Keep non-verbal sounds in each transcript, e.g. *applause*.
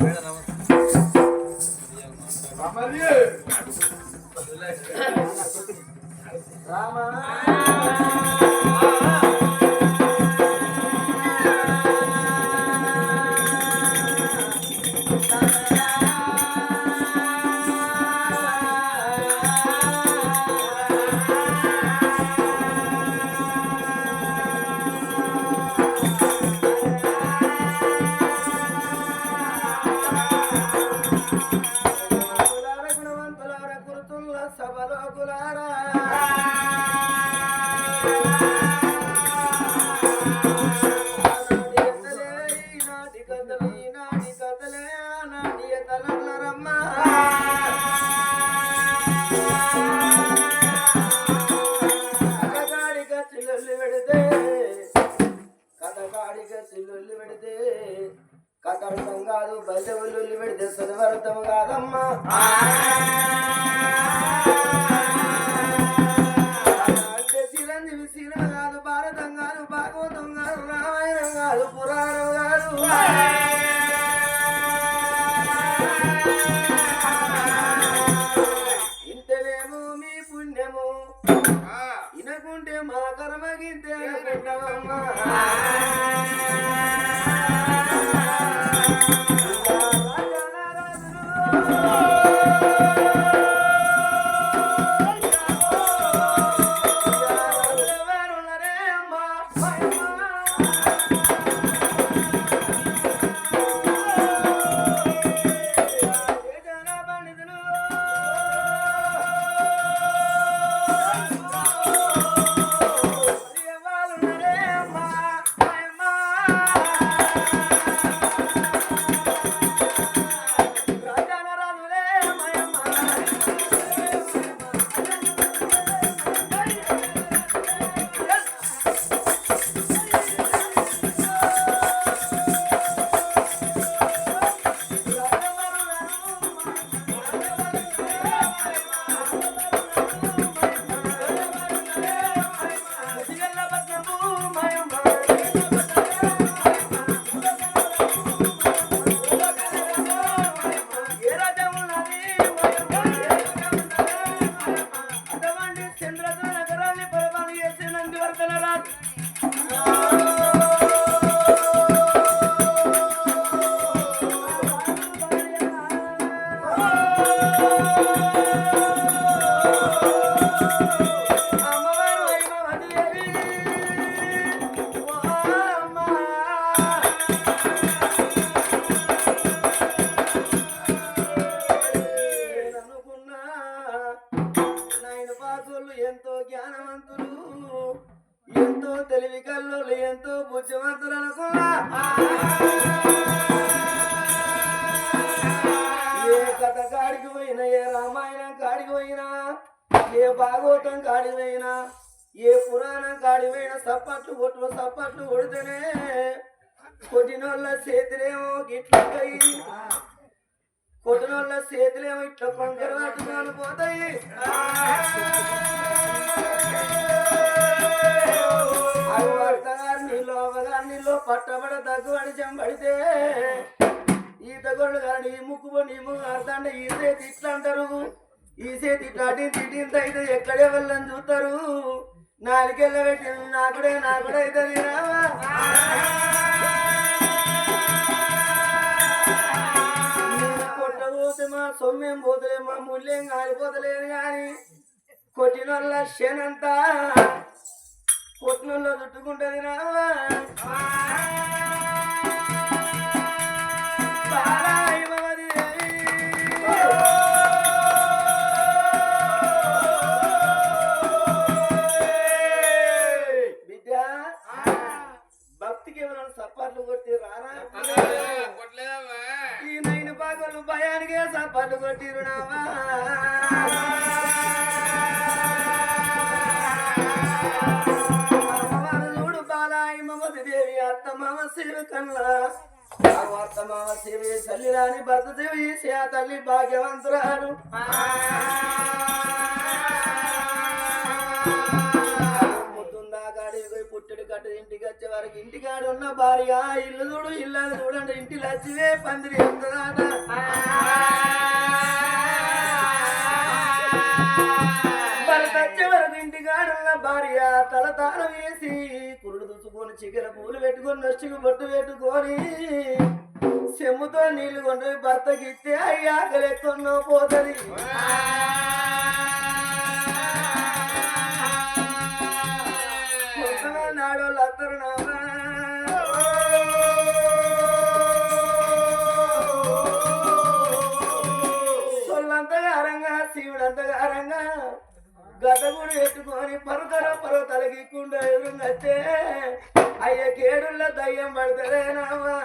గులార కథర్థం కాదు బయట ఉల్లుల్లి పెడితే చదవర్థం కాదమ్మా. పాకులు ఎంతో జ్ఞానవంతులు ఎంతో తెలివి కల్లోలు ఎంతో బుద్ధివంతులు అనుకున్నా ఏ కథ కాడికి పోయినా ఏ రామాయణం కాడికి పోయినా ఏ భాగవతం కాడికి పోయినా ఏ పురాణం కాడికి పోయినా సప్పట్లు కొట్టు సప్పట్లు కొడితేనే కొట్టినోళ్ళ చేతులేమో గిట్లకై కొట్టినోళ్ళ చేతులేమో ఇట్లా పంకర పట్టుకొని పోతాయి. అవి వర్తగారు నీళ్ళు అవగారు నీళ్ళు పట్టబడ తగ్గుబడి చెంబడితే ఈత గొడ్లు కానీ ఈ ముక్కు నీ ముగ్గు అర్థంటే ఈ చేతి ఇట్లా అంటారు. ఈ చేతి ఇట్లా అటు అయితే ఎక్కడే వెళ్ళని చూస్తారు. నాలుగేళ్ళ పెట్టి నాకుడే నాకుడే అవుతుంది రావా కొట్టబోతే మా సొమ్మేం పోతలే మా ముళ్ళేం కాలిపోతలేదు కానీ కొట్టినోళ్ళ శనంతా కొట్టినోళ్ళ చుట్టుకుంటది నా బాలాయి భయానికే చూడు బాలాయి మమతి దేవి అత్త మామ శివ కన్నా. అత్త మామ తల్లి రాని భర్త దేవి ఆ తల్లి భాగ్యవంతురాలు. పుట్టడు కట్ట ఇంటికి వచ్చే వారికి ఇంటికాడ ఉన్న భార్య ఇల్లు చూడు ఇల్లు చూడండి ఇంటి లచ్చివే పందిరి ఎంతదాట వచ్చే వరకు ఇంటికాడ ఉన్న భార్య తల తాళం వేసి కురుడు దుచ్చుకొని చికెన్ పూలు పెట్టుకొని నొచ్చుకు బొట్టు పెట్టుకొని సెమ్ముతో నీళ్ళు కొండ భర్తకి ఇస్తే అయ్యాకలెక్కన్నో పోతుంది. శివుడంతగారంగా గతగుడు ఎట్టుకొని పరుతర పరువు తలగికుండా ఎదురుంగతే అయ్య కేడుల్ల దయ్యం పడతలేనామా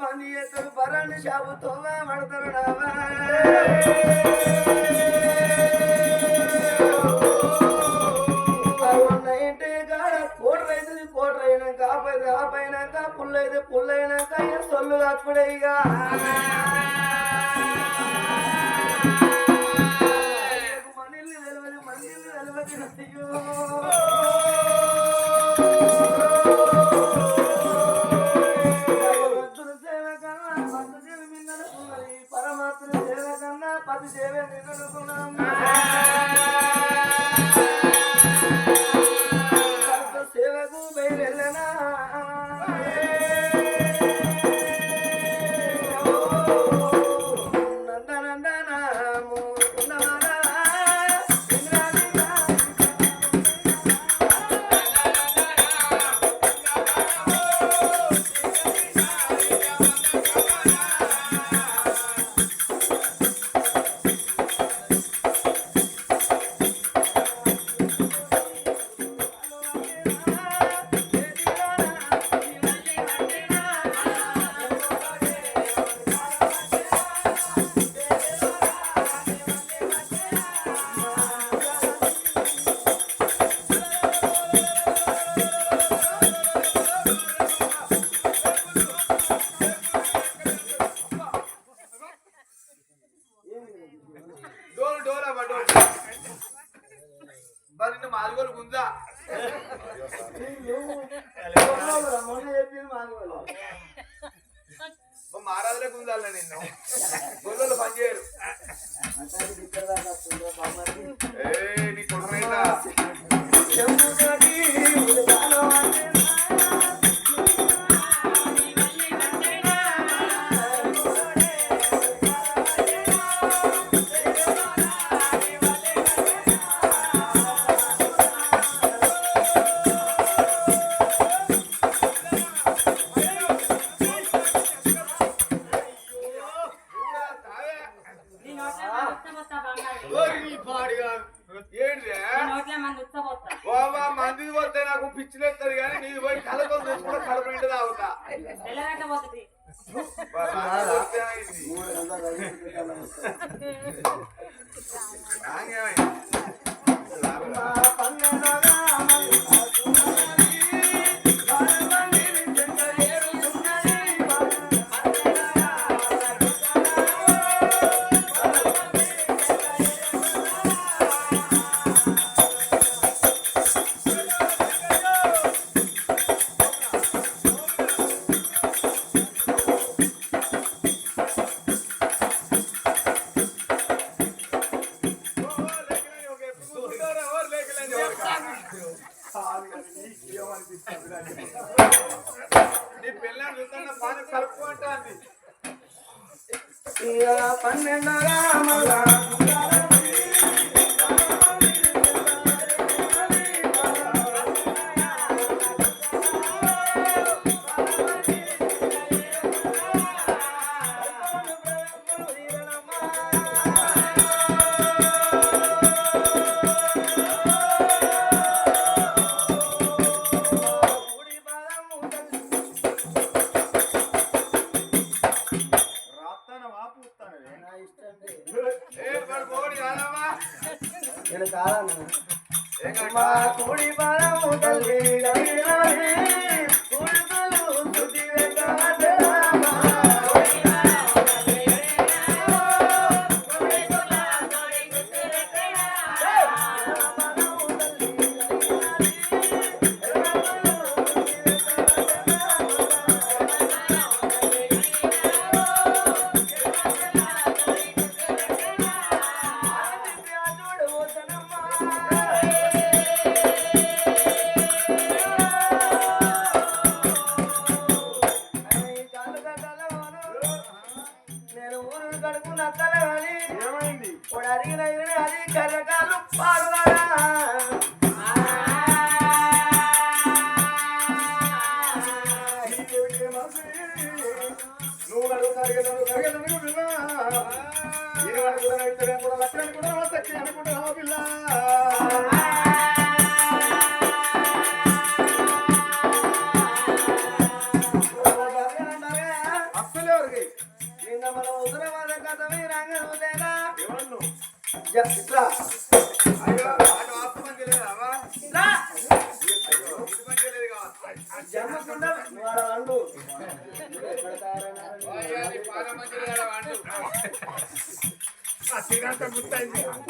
పని చేస్తారు పరాన్ని షాపుతో పడతారు నామా పాపైనాక పుల్లైతే పుల్లైనాక సొల్లు అప్పుడే ఇక మనీళ్ళు తెలియదు మందిళ్ళు తెలియదు అయ్యో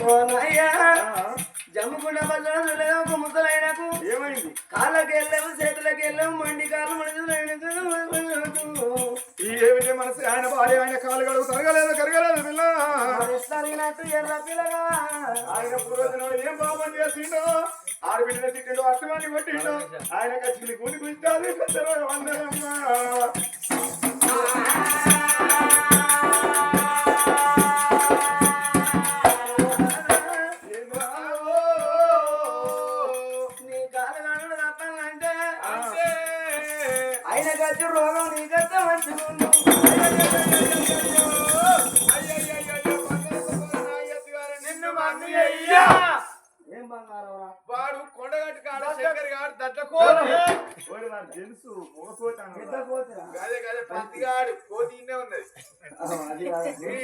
ఓనయ్యా జమ్ముకుండా బజారు లేదా ఒక ముసలైనకు ఏమైంది కాళ్ళకి వెళ్ళాము చేతులకి వెళ్ళాము మండి కాళ్ళు మనుషులైనకు ఈ ఏమిటి మనసు? ఆయన భార్య ఆయన కాలు గడుగు కరగలేదు కరగలేదు పిల్ల. అడిగినట్టు ఎర్ర పిల్లగా ఆయన పూర్వజనంలో ఏం పాపం చేసిండో? ఆరు బిడ్డలు తిట్టిండు అర్థమాన్ని కొట్టిండు? ఆయన కచ్చి గుడి గుంటారు వందరమ్మా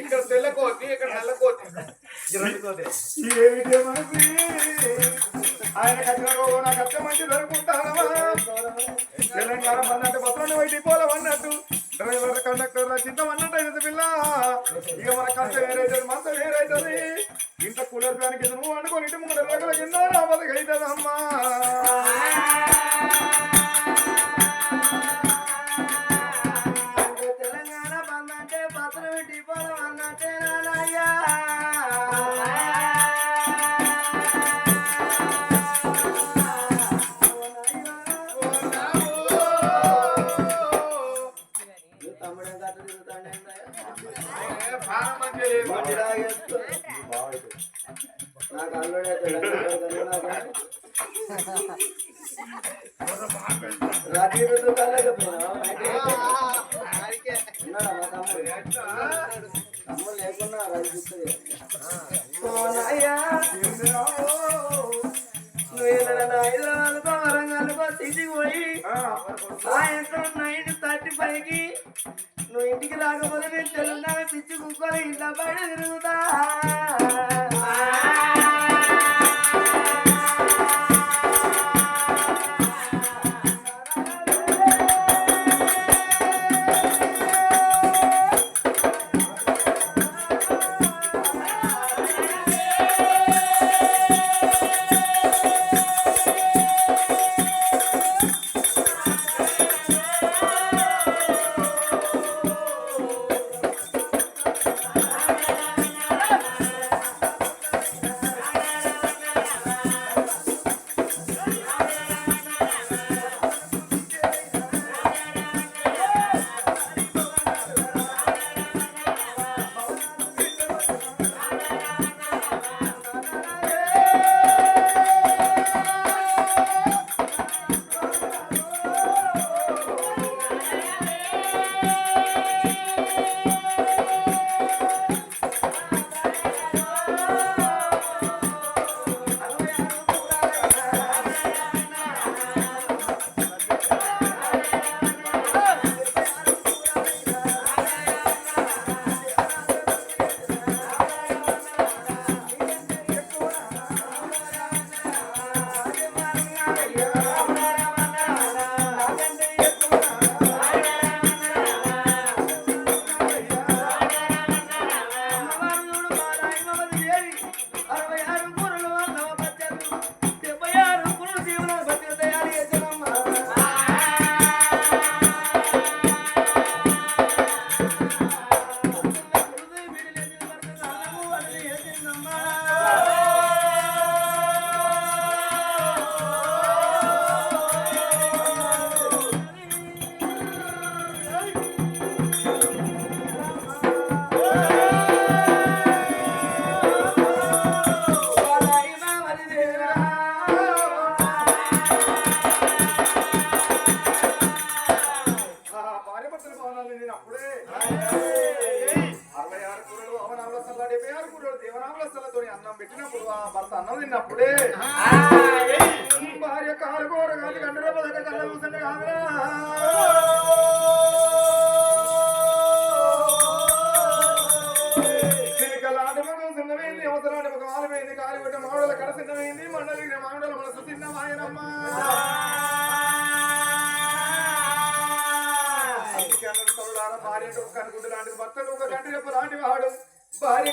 ఇక్కడ తెల్ల ఇక్కడ నల్ల కోతి ఏమిటే మనసి ఆయన కట్టిన రోగం నాకు అత్త మంచి దొరుకుంటానమా తెలంగాణ అన్నట్టు బస్సులను బయట డ్రైవర్ కండక్టర్ చింతం అన్నట్టు అయితే పిల్ల. ఇక మన కంట వేరైతుంది మనసు వేరైతుంది. ఇంత కూలర్ ఫ్యాన్ కింద నువ్వు అనుకోని ఇంటి ముందు రేగుల కింద రాబోదు అవుతుంది అమ్మా *laughs* రాత్రి రోజు కలగపోయినా తమ్ముడు? లేకున్నా రైతు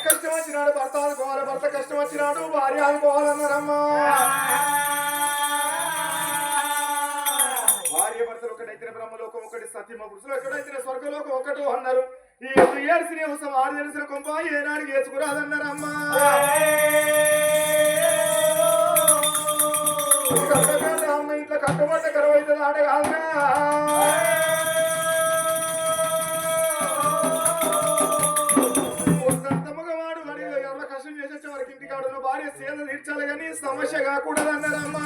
కష్టం వచ్చినాడు భర్త అనుకోవాలి భర్త కష్టం వచ్చినాడు భార్య అనుకోవాలన్నారమ్మా భార్య భర్తలు ఒకటైతే బ్రహ్మలోకం ఒకటి సత్యమ పురుషులు ఎక్కడైతే స్వర్గలోకం ఒకటి అన్నారు. ఈ ఎన్ని ఏడ్చిన ఆరు తెలిసిన కొంప ఏనాడు ఏసుకురాదన్నారమ్మా. అమ్మ ఇంట్లో కట్టబడ్డ కరువైతే ఆట కాదు ఏదో తీర్చాలి కానీ సమస్య కాకూడదన్నారమ్మా.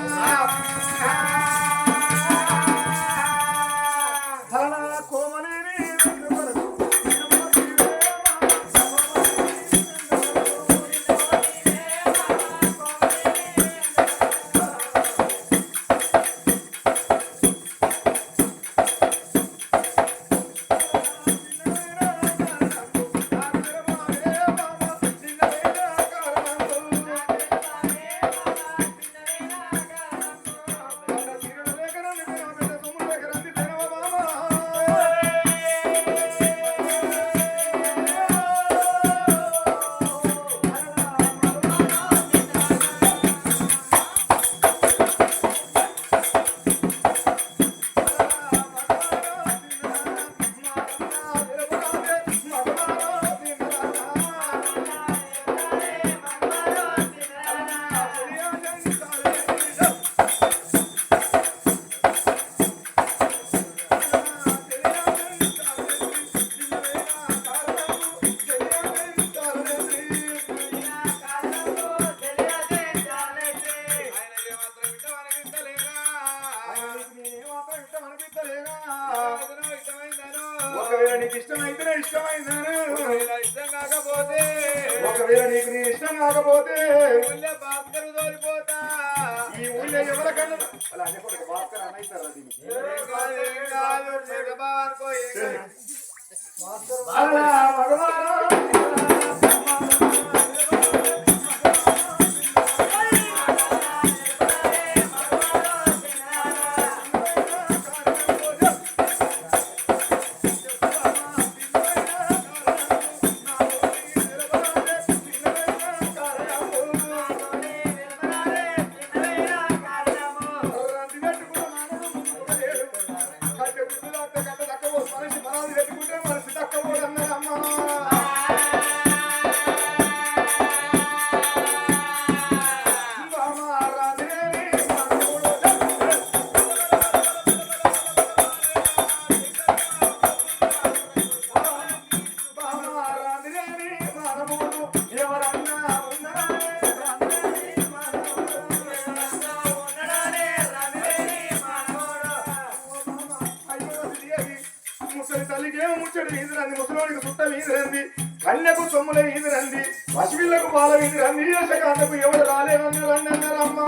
ముచ్చడి ఈదురంది ముసలోడికి సుట్టం ఈదురంది కన్యకు సొమ్ములే ఈదురంది పసిపిల్లకు పాల ఈదురంది యశకాంతకు ఎవరు రాలేదన్నారన్నారమ్మా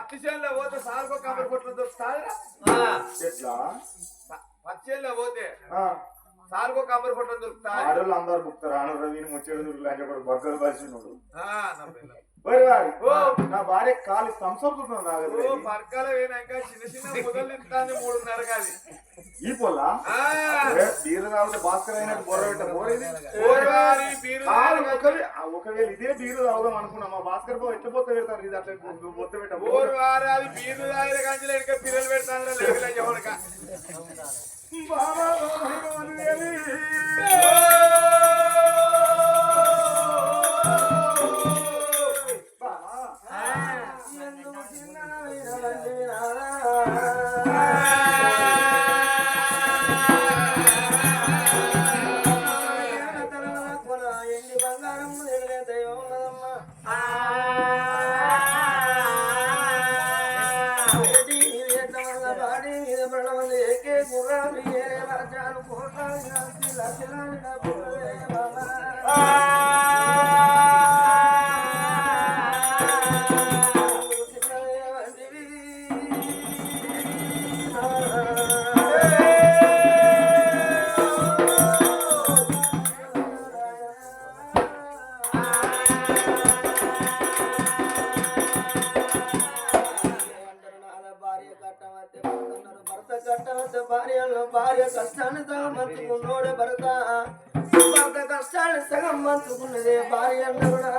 పచ్చిచేనులో పోతే సార్కో కబర్ కొట్లు దొరుకుతారా ఎట్లా? పచ్చిచేనులో పోతే సార్కో కబర్ కొట్లు దొరుకుతారు అందరు బుక్తారు ఆడ రవి ముచ్చేడు దొరుకులు అంటే బగ్గలు వారి. నా భార్య కాలి సంసపుతుంది నాగదు పరకాల పోయినాక చిన్న చిన్న మొదలు ఇస్తాంది మూడున్నర కాది ఈ పొల్ల భాస్కర్ అయినట్టు బొర్ర పెట్ట బోరేది ఓర్వారి బీరు కాదు ఒకవే- ఆ ఒకవేళ ఇదే బీరు తాగుదాం అనుకున్నాం మా భాస్కర్ బాబు ఎట్లా పొత్త పెడతారు ఇది అట్లా పొత్త పెట్ట ఓర్వారి అది బీరు తాగిన కంచెలు వెనక పిల్లలు పెడతాను ఎవరిక. బాబా, భార్య కష్టాన్ని సగం మంచుకున్నోడే భర్త. భర్త కష్టాన్ని సగం మంచుకున్నదే భార్య కూడా.